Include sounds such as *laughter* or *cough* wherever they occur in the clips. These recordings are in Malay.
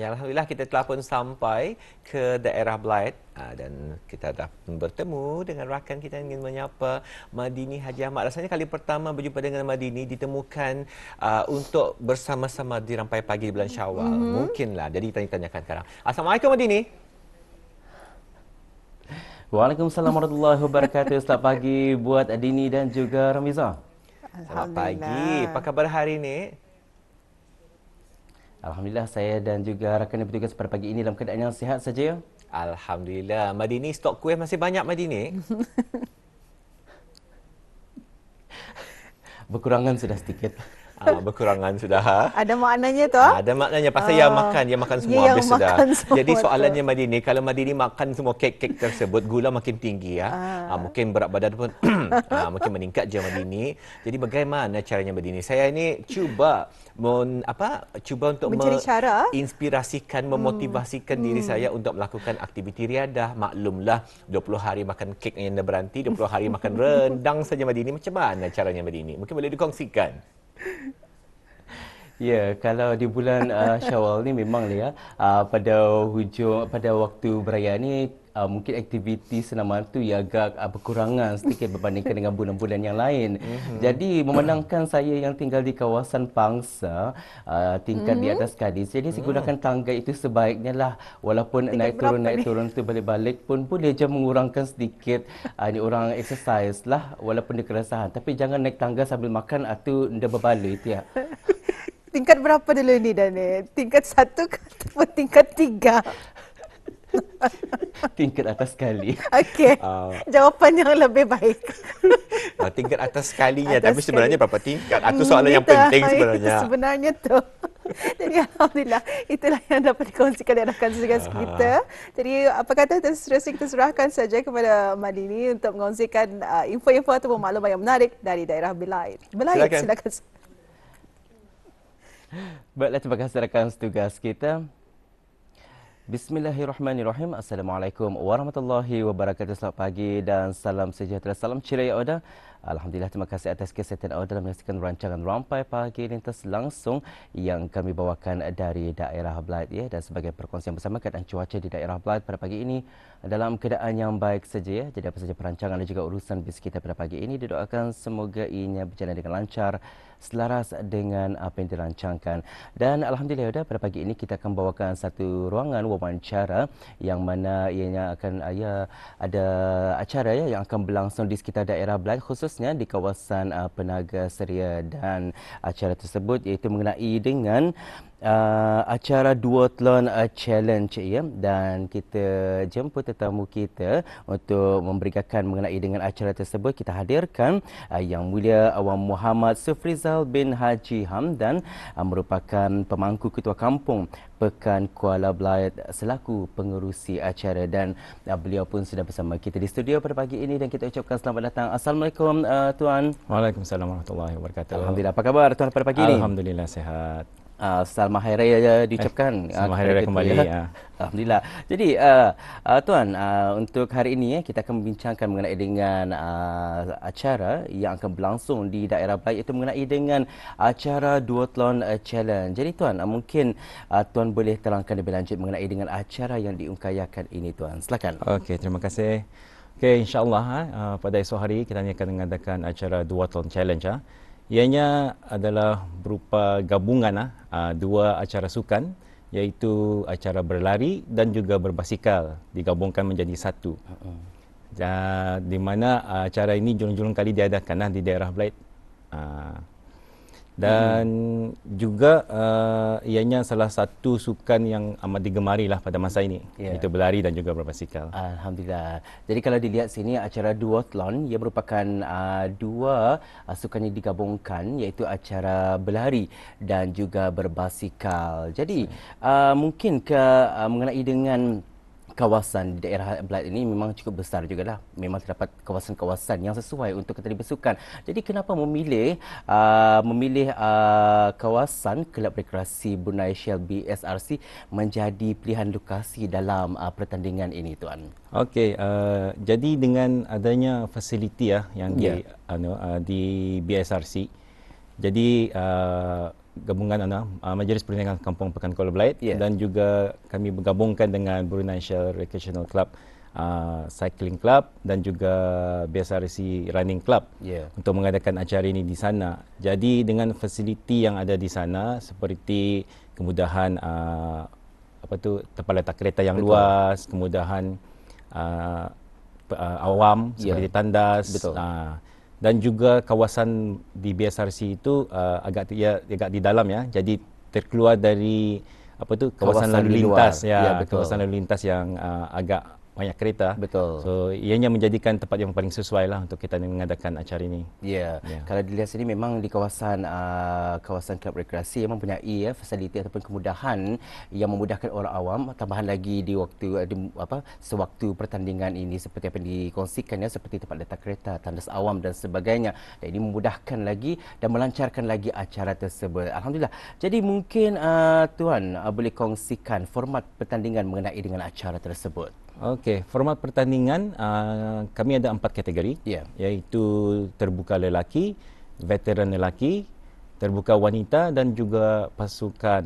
Ya, Alhamdulillah kita telah pun sampai ke daerah Blight uh, dan kita dah bertemu dengan rakan kita yang ingin menyapa Madini Haji Ahmad. Rasanya kali pertama berjumpa dengan Madini ditemukan uh, untuk bersama-sama di rampai pagi di bulan Syawal. Mm-hmm. Mungkinlah. Jadi tanya-tanyakan sekarang. Assalamualaikum Madini. Waalaikumsalam warahmatullahi wabarakatuh. Selamat pagi buat Adini dan juga Ramiza. Selamat pagi. Apa khabar hari ini? Alhamdulillah saya dan juga rakan yang bertugas pada pagi ini dalam keadaan yang sihat saja. Alhamdulillah. Madini stok kuih masih banyak Madini. *laughs* Berkurangan sudah sedikit. Ah, berkurangan sudah. Ha? Ada maknanya tu? Ah, ada maknanya. Pasal uh, yang makan, yang makan semua yang habis sudah. Semua Jadi soalannya Madini, kalau Madini makan semua kek-kek tersebut, gula makin tinggi ya. Uh. Ah, mungkin berat badan pun *clears throat* ah, mungkin meningkat je Madini. Jadi bagaimana caranya Madini? Saya ini cuba mon, apa? Cuba untuk mencari cara inspirasikan, memotivasikan hmm. diri hmm. saya untuk melakukan aktiviti riadah. Maklumlah 20 hari makan kek yang dah berhenti, 20 hari makan rendang saja Madini. Macam mana caranya Madini? Mungkin boleh dikongsikan. *laughs* Ya, kalau di bulan uh, Syawal ni memang ya uh, pada hujung pada waktu beraya ni uh, mungkin aktiviti senaman tu ya agak uh, berkurangan sedikit berbandingkan dengan bulan-bulan yang lain. Mm-hmm. Jadi memandangkan saya yang tinggal di kawasan Pangsa uh, tingkat mm-hmm. di atas Kadis. Jadi saya gunakan mm. tangga itu sebaiknya lah walaupun tingkat naik turun naik turun tu balik-balik pun boleh je mengurangkan sedikit uh, ni orang exercise lah walaupun di keresahan. Tapi jangan naik tangga sambil makan atau dah berbalik tu ya. *laughs* tingkat berapa dulu ni dan ni? Tingkat satu ke tingkat tiga? *laughs* tingkat atas sekali. Okey. *laughs* Uh, Jawapan yang lebih baik. uh, tingkat atas sekalinya. Atas Tapi sebenarnya sekali. berapa tingkat? Itu soalan yang penting sebenarnya. Itu sebenarnya tu. *laughs* Jadi Alhamdulillah itulah yang dapat dikongsikan oleh rakan segas kita. Jadi apa kata terus kita serahkan saja kepada Madini untuk mengongsikan uh, info-info atau maklumat yang menarik dari daerah Belait. Belait silakan. silakan. Baiklah, terima kasih rakan setugas kita. Bismillahirrahmanirrahim. Assalamualaikum warahmatullahi wabarakatuh. Selamat pagi dan salam sejahtera. Salam ceria Oda. Alhamdulillah terima kasih atas kesihatan awak dalam menyaksikan rancangan Rampai Pagi Lintas langsung yang kami bawakan dari daerah Blight ya dan sebagai perkongsian bersama keadaan cuaca di daerah Blight pada pagi ini dalam keadaan yang baik saja ya. Jadi apa saja perancangan dan juga urusan bis kita pada pagi ini didoakan semoga ianya berjalan dengan lancar selaras dengan apa yang dirancangkan. Dan Alhamdulillah ya, pada pagi ini kita akan bawakan satu ruangan wawancara yang mana ianya akan ya, ada acara ya, yang akan berlangsung di sekitar daerah Blight khusus khususnya di kawasan uh, Penaga Seria dan acara tersebut iaitu mengenai dengan uh, acara duathlon uh, challenge ya dan kita jemput tetamu kita untuk memberikan mengenai dengan acara tersebut kita hadirkan uh, yang mulia Awam Muhammad Sufrizal bin Haji Hamdan uh, merupakan pemangku ketua kampung Pekan Kuala Belait selaku pengerusi acara dan uh, beliau pun sudah bersama kita di studio pada pagi ini dan kita ucapkan selamat datang. Assalamualaikum uh, tuan. Waalaikumsalam warahmatullahi wabarakatuh. Alhamdulillah. Apa khabar tuan pada pagi ini? Alhamdulillah sehat uh, Selamat Hari Raya diucapkan. Eh, Selamat Hari Raya kembali. Ya. ya. Alhamdulillah. Jadi uh, uh, Tuan, uh, untuk hari ini eh, kita akan membincangkan mengenai dengan uh, acara yang akan berlangsung di daerah baik itu mengenai dengan acara Duathlon uh, Challenge. Jadi Tuan, uh, mungkin uh, Tuan boleh terangkan lebih lanjut mengenai dengan acara yang diungkayakan ini Tuan. Silakan. Okey, terima kasih. Okey, insyaAllah uh, pada esok hari kita akan mengadakan acara Duathlon Challenge. Uh. Ianya adalah berupa gabungan uh, dua acara sukan iaitu acara berlari dan juga berbasikal digabungkan menjadi satu. Uh, di mana uh, acara ini julung-julung kali diadakan uh, di daerah Blight. Uh, dan hmm. juga uh, ianya salah satu sukan yang amat digemari lah pada masa ini yeah. itu berlari dan juga berbasikal. Alhamdulillah. Jadi kalau dilihat sini acara duathlon ia merupakan uh, dua uh, sukan yang digabungkan iaitu acara berlari dan juga berbasikal. Jadi uh, mungkin ke uh, mengenai dengan kawasan di daerah Blight ini memang cukup besar juga lah. Memang terdapat kawasan-kawasan yang sesuai untuk kita dibersukan. Jadi kenapa memilih uh, memilih uh, kawasan Kelab Rekreasi Brunei Shell BSRC menjadi pilihan lokasi dalam uh, pertandingan ini tuan? Okey, uh, jadi dengan adanya fasiliti ya yang yeah. di anu uh, di BSRC. Jadi uh, gabungan ana uh, Majlis Perniagaan Kampung Pekan Kuala Belait Yeah. dan juga kami bergabungkan dengan Brunei Shell Recreational Club uh, Cycling Club dan juga BSRC Running Club Yeah. untuk mengadakan acara ini di sana. Jadi dengan fasiliti yang ada di sana seperti kemudahan uh, apa tu tempat letak kereta yang Betul. luas, kemudahan uh, uh, awam seperti tandas Betul. uh, dan juga kawasan di BSRC itu uh, agak ya, agak di dalam ya. Jadi terkeluar dari apa tu kawasan, Kawasan lalu lintas ya, Ya, betul. kawasan lalu lintas yang uh, agak banyak kereta. Betul. So ianya menjadikan tempat yang paling sesuai lah untuk kita mengadakan acara ini. Ya, Ya. kalau dilihat sini memang di kawasan uh, kawasan klub rekreasi memang mempunyai ya fasiliti ataupun kemudahan yang memudahkan orang awam tambahan lagi di waktu uh, di, apa sewaktu pertandingan ini seperti apa yang dikongsikan ya seperti tempat letak kereta, tandas awam dan sebagainya. Dan ini memudahkan lagi dan melancarkan lagi acara tersebut. Alhamdulillah. Jadi mungkin uh, tuan uh, boleh kongsikan format pertandingan mengenai dengan acara tersebut. Okey, format pertandingan uh, kami ada empat kategori, Ya. iaitu terbuka lelaki, veteran lelaki, terbuka wanita dan juga pasukan.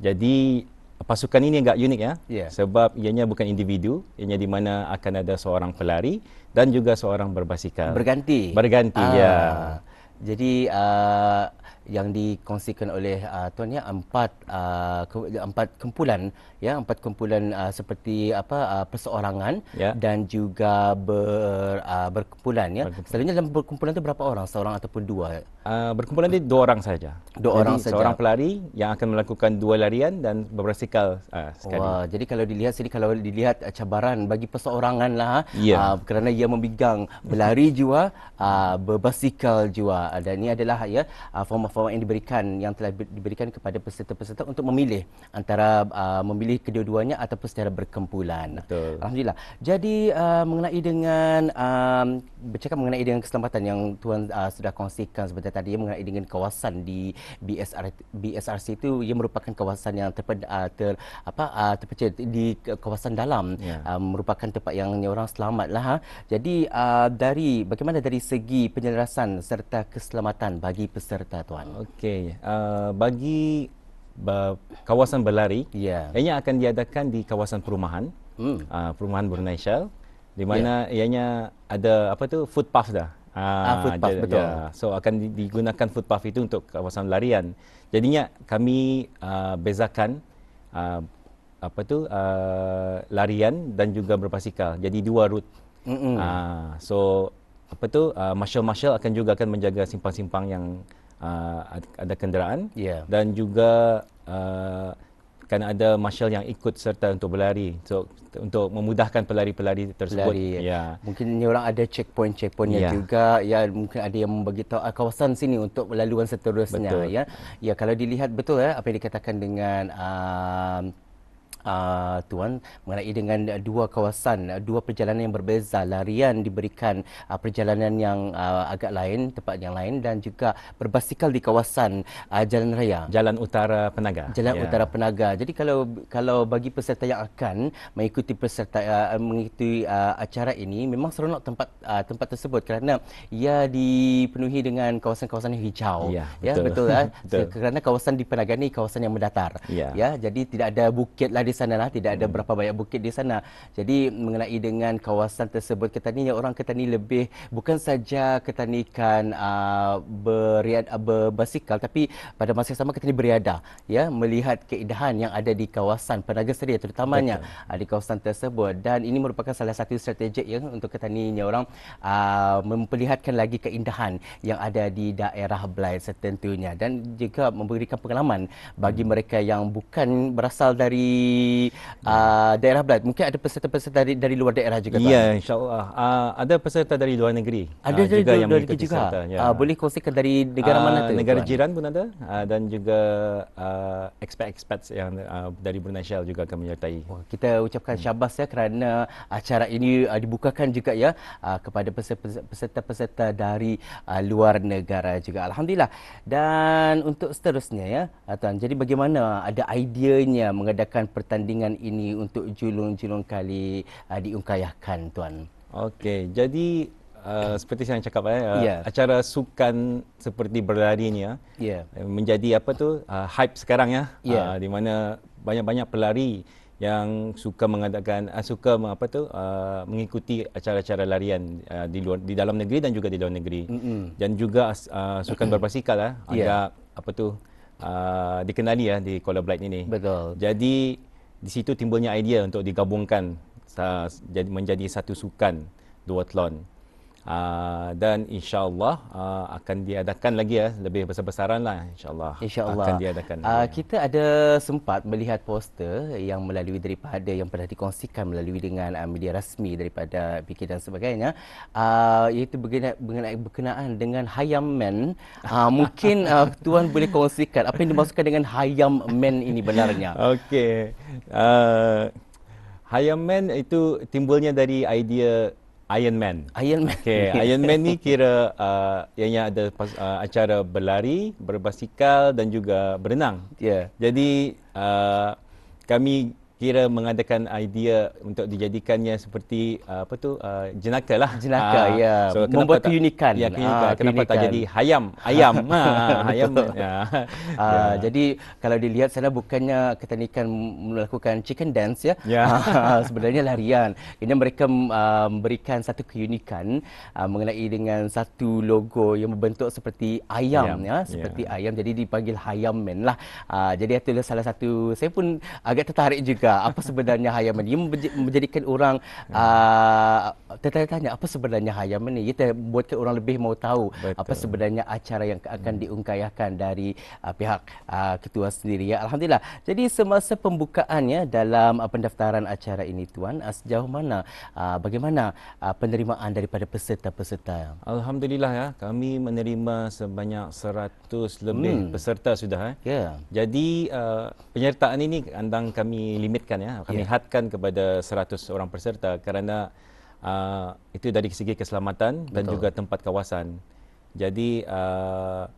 Jadi pasukan ini agak unik ya, Ya. sebab ianya bukan individu, ianya di mana akan ada seorang pelari dan juga seorang berbasikal. Berganti. Berganti, ya. Jadi uh, yang dikongsikan oleh uh, tuan ya empat uh, ke, empat kumpulan ya empat kumpulan uh, seperti apa uh, perseorangan Ya. dan juga ber, uh, berkumpulan ya. Berkumpulan. Selalunya dalam berkumpulan itu berapa orang? Seorang ataupun dua? Uh, berkumpulan dia dua orang saja. Dua Jadi, orang saja. Seorang pelari yang akan melakukan dua larian dan berbasikal uh, sekali. Wah, jadi kalau dilihat sini kalau dilihat uh, cabaran bagi perseorangan lah Ya. uh, kerana ia memegang berlari jua, uh, berbasikal jua Uh, dan ini adalah ya uh, format-format yang diberikan yang telah di- diberikan kepada peserta-peserta untuk memilih antara uh, memilih kedua-duanya ataupun secara berkumpulan. Betul. Alhamdulillah. Jadi uh, mengenai dengan um, bercakap mengenai dengan keselamatan yang tuan uh, sudah kongsikan sebentar tadi ya, mengenai dengan kawasan di BSR BSRC itu ia merupakan kawasan yang terped, uh, ter apa uh, terpecah di kawasan dalam Ya. uh, merupakan tempat yang orang selamat lah. Ha. Jadi uh, dari bagaimana dari segi penyelarasan serta keselamatan bagi peserta tuan? Okey, uh, bagi ba- kawasan berlari, Ya. ianya akan diadakan di kawasan perumahan, Hmm. uh, perumahan Brunei Shell, di mana ianya ada apa tu footpath dah. Ah, footpath, dia- betul. Ya, so akan di- digunakan footpath itu untuk kawasan larian. Jadinya kami uh, bezakan uh, apa tu uh, larian dan juga berbasikal. Jadi dua route. Mm-mm. Ah, so apa tu uh, marshal-marshal akan juga akan menjaga simpang-simpang yang uh, ad- ada kenderaan Ya. dan juga uh, akan ada marshal yang ikut serta untuk berlari so untuk memudahkan pelari-pelari tersebut pelari. ya Mungkin ni orang ada checkpoint-checkpointnya Ya. juga. Ya mungkin ada yang membagi tahu ah, kawasan sini untuk laluan seterusnya Betul. ya. Ya kalau dilihat betul ya apa yang dikatakan dengan um, Uh, tuan mengenai dengan dua kawasan dua perjalanan yang berbeza larian diberikan uh, perjalanan yang uh, agak lain tempat yang lain dan juga berbasikal di kawasan uh, jalan raya jalan utara Penaga Jalan Ya. Utara Penaga. Jadi kalau kalau bagi peserta yang akan mengikuti peserta uh, mengikuti uh, acara ini memang seronok tempat uh, tempat tersebut kerana ia dipenuhi dengan kawasan-kawasan yang hijau. Ya, ya betul. betul ya. *laughs* Betul. Kerana kawasan di Penaga ni kawasan yang mendatar. Ya. ya jadi tidak ada bukit lah di sana lah, tidak ada berapa banyak bukit di sana. Jadi mengenai dengan kawasan tersebut ketani orang ketani lebih bukan saja ketanikan uh, beriad, uh, berbasikal tapi pada masa yang sama ketani beriadah ya melihat keindahan yang ada di kawasan Penaga Seria terutamanya uh, di kawasan tersebut. Dan ini merupakan salah satu strategi ya untuk ketani orang uh, memperlihatkan lagi keindahan yang ada di daerah Belait setentunya. Dan juga memberikan pengalaman bagi mereka yang bukan berasal dari uh, daerah Belait mungkin ada peserta-peserta dari, dari luar daerah juga? Ya, insyaAllah. Uh, ada peserta dari luar negeri. ada ah, dari juga luar negeri juga ya. uh, boleh kongsikan dari negara Ah, mana tu Negara tuan? jiran pun ada uh, dan juga uh, expat-expats yang uh, dari Brunei Shell juga akan menyertai. Wah, kita ucapkan syabas ya kerana acara ini uh, dibukakan juga ya uh, kepada peserta- peserta-peserta dari uh, luar negara juga. Alhamdulillah. Dan untuk seterusnya ya, uh, tuan. Jadi bagaimana ada ideanya mengadakan pertandingan ini untuk julung-julung kali uh, diungkayahkan tuan? Okey, jadi uh, seperti saya cakap eh uh, Ya. acara sukan seperti berlari ni ya Ya. uh, menjadi apa tu uh, hype sekarang ya Ya. uh, di mana banyak-banyak pelari yang suka mengadakan uh, suka apa tu uh, mengikuti acara-acara larian uh, di luar di dalam negeri dan juga di luar negeri Mm-mm. dan juga uh, sukan berbasikal uh, Ya. agak apa tu uh, dikenali ya di Kuala Blight ini Betul. jadi di situ timbulnya idea untuk digabungkan jadi menjadi satu sukan duathlon. Uh, dan insyaallah uh, akan diadakan lagi ya lebih besar-besaran lah insyaallah InsyaAllah. akan diadakan Uh, kita ada sempat melihat poster yang melalui daripada yang pernah dikongsikan melalui dengan uh, media rasmi daripada PK dan sebagainya uh, iaitu berkenaan, berkenaan, berkenaan dengan Hayam Man. Uh, mungkin uh, *laughs* tuan boleh kongsikan apa yang dimaksudkan dengan Hayam Man ini benarnya. *laughs* Okey. Uh, Hayam Man itu timbulnya dari idea Iron Man. Iron Man. Okey, *laughs* Iron Man ni kira uh, ianya ada pas, uh, acara berlari, berbasikal dan juga berenang. Ya. Jadi uh, kami kira mengadakan idea untuk dijadikannya seperti uh, apa tu uh, jenaka lah. Jenaka, Ah, ya. kenapa Membuat tak- keunikan. Ya, keunikan. Ah, kenapa tak keunikan. jadi hayam? Ayam. ha, *laughs* hayam. ya. Uh, Jadi kalau dilihat sana bukannya ketanikan melakukan chicken dance ya. Ya. Ah, *laughs* sebenarnya larian. Ini mereka uh, memberikan satu keunikan uh, mengenai dengan satu logo yang membentuk seperti ayam, Ayam, ya, ya. seperti ayam. Jadi dipanggil Hayam Man lah. Uh, jadi itu adalah salah satu saya pun agak tertarik juga apa sebenarnya Hayam. Ia menj- menjadikan orang uh, tertanya-tanya apa sebenarnya Hayam Man ni. Kita buatkan orang lebih mau tahu Betul. apa sebenarnya acara yang akan diungkayahkan dari uh, pihak uh, ketua sendiri ya. Alhamdulillah. Jadi semasa pembukaannya dalam uh, pendaftaran acara ini tuan, uh, sejauh mana uh, bagaimana uh, penerimaan daripada peserta-peserta? Alhamdulillah ya, kami menerima sebanyak 100 lebih Hmm. peserta sudah eh. Ya. Jadi uh, penyertaan ini andang kami limitkan ya, kami Ya. hadkan kepada 100 orang peserta kerana uh, itu dari segi keselamatan dan Betul. juga tempat kawasan. Jadi uh,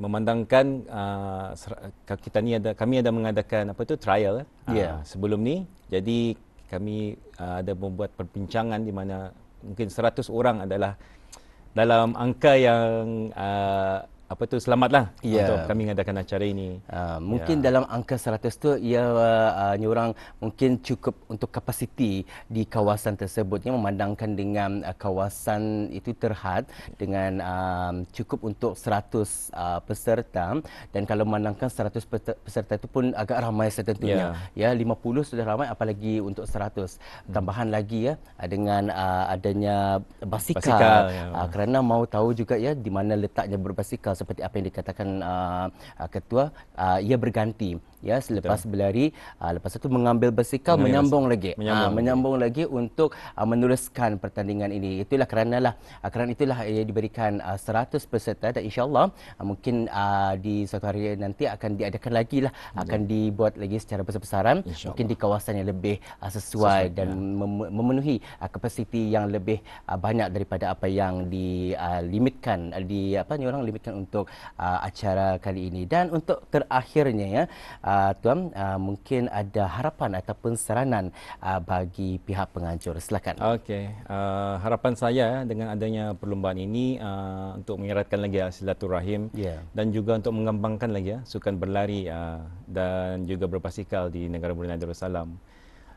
memandangkan uh, kita ni ada kami ada mengadakan apa tu trial uh, Ya. sebelum ni. Jadi kami uh, ada membuat perbincangan di mana mungkin 100 orang adalah dalam angka yang uh, apa tu? Selamatlah. Ya. untuk kami mengadakan acara ini. Uh, mungkin ya. dalam angka 100 tu ia uh, orang mungkin cukup untuk kapasiti di kawasan tersebut. Yang memandangkan dengan uh, kawasan itu terhad dengan um, cukup untuk 100 uh, peserta. Dan kalau memandangkan 100 peserta, itu pun agak ramai setentunya. Ya. 50 sudah ramai apalagi untuk 100 tambahan lagi ya uh, dengan uh, adanya basikal, Basikal, ya. uh, kerana mau tahu juga ya di mana letaknya berbasikal seperti apa yang dikatakan uh, uh, ketua uh, ia berganti ya selepas Betul. berlari uh, lepas itu mengambil basikal Mengambil menyambung lagi. Menyambung Ah, lagi. menyambung lagi untuk uh, meneruskan pertandingan ini. Itulah kerana lah uh, kerana itulah ia diberikan uh, 100 peserta dan insyaallah uh, mungkin uh, di suatu hari nanti akan diadakan lagi lah. Akan dibuat lagi secara besar-besaran. Mungkin di kawasan yang lebih uh, sesuai, Sesuai, dan ya. mem- memenuhi uh, kapasiti yang lebih uh, banyak daripada apa yang dilimitkan uh, di apa ni orang limitkan untuk uh, acara kali ini. Dan untuk terakhirnya ya uh, tuan uh, mungkin ada harapan ataupun saranan uh, bagi pihak penganjur silakan Okey, uh, harapan saya dengan adanya perlombaan ini uh, untuk mengeratkan lagi uh, silaturahim Ya. dan juga untuk mengembangkan lagi ya sukan berlari uh, dan juga berbasikal di negara Brunei Darussalam.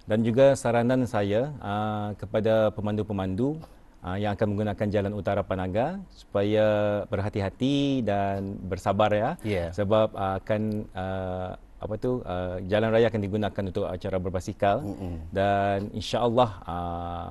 Dan juga saranan saya uh, kepada pemandu-pemandu uh, yang akan menggunakan jalan utara Panaga supaya berhati-hati dan bersabar ya. Ya. Sebab uh, akan uh, apa tu uh, jalan raya akan digunakan untuk acara berbasikal Mm-mm. dan insya-Allah uh,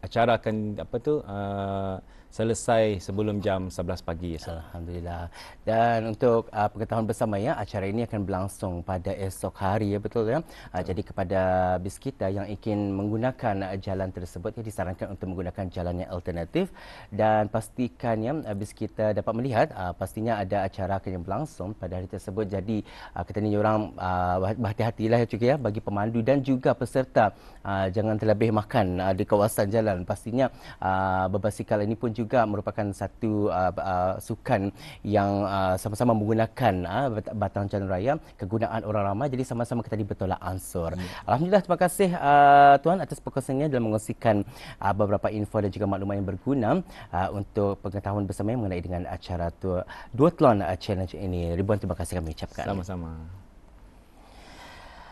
acara akan apa tu uh, selesai sebelum jam 11 pagi esok. Alhamdulillah. Dan untuk uh, pengetahuan bersama ya, acara ini akan berlangsung pada esok hari ya betul ya. Uh, jadi kepada bis kita yang ingin menggunakan uh, jalan tersebut ya disarankan untuk menggunakan jalan yang alternatif dan pastikan ya uh, bis kita dapat melihat uh, pastinya ada acara akan yang berlangsung pada hari tersebut. Jadi uh, kita ni orang uh, berhati-hatilah ya juga ya bagi pemandu dan juga peserta uh, jangan terlebih makan uh, di kawasan jalan. Pastinya uh, berbasikal ini pun juga merupakan satu uh, uh, sukan yang uh, sama-sama menggunakan uh, batang jalan raya kegunaan orang ramai jadi sama-sama kita bertolak ansur. Hmm. Alhamdulillah terima kasih uh, tuan atas perkongsiannya dalam mengongsikan uh, beberapa info dan juga maklumat yang berguna uh, untuk pengetahuan bersama mengenai dengan acara tu Duathlon uh, Challenge ini. Ribuan terima kasih kami ucapkan. Sama-sama.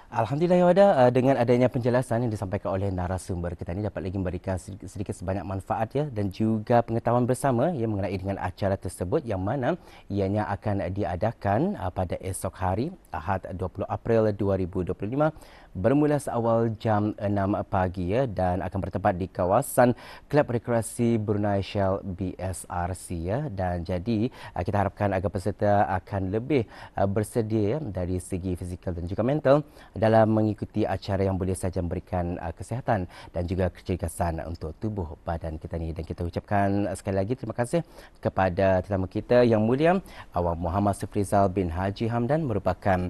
Alhamdulillah ya uh, dengan adanya penjelasan yang disampaikan oleh narasumber kita ini dapat lagi memberikan sedikit, sebanyak manfaat ya. Dan juga pengetahuan bersama yang mengenai dengan acara tersebut yang mana ianya akan diadakan uh, pada esok hari Ahad 20 April 2025 bermula seawal jam 6 pagi ya dan akan bertempat di kawasan Klub Rekreasi Brunei Shell BSRC ya. Dan jadi uh, kita harapkan agar peserta akan lebih uh, bersedia ya, dari segi fizikal dan juga mental dalam mengikuti acara yang boleh saja memberikan uh, kesihatan dan juga kecergasan untuk tubuh badan kita ni. Dan kita ucapkan sekali lagi terima kasih kepada tetamu kita yang mulia Awang Muhammad Sufrizal bin Haji Hamdan merupakan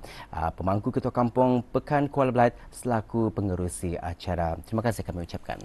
pemangku ketua kampung Pekan Kuala Belait selaku pengerusi acara. Terima kasih kami ucapkan.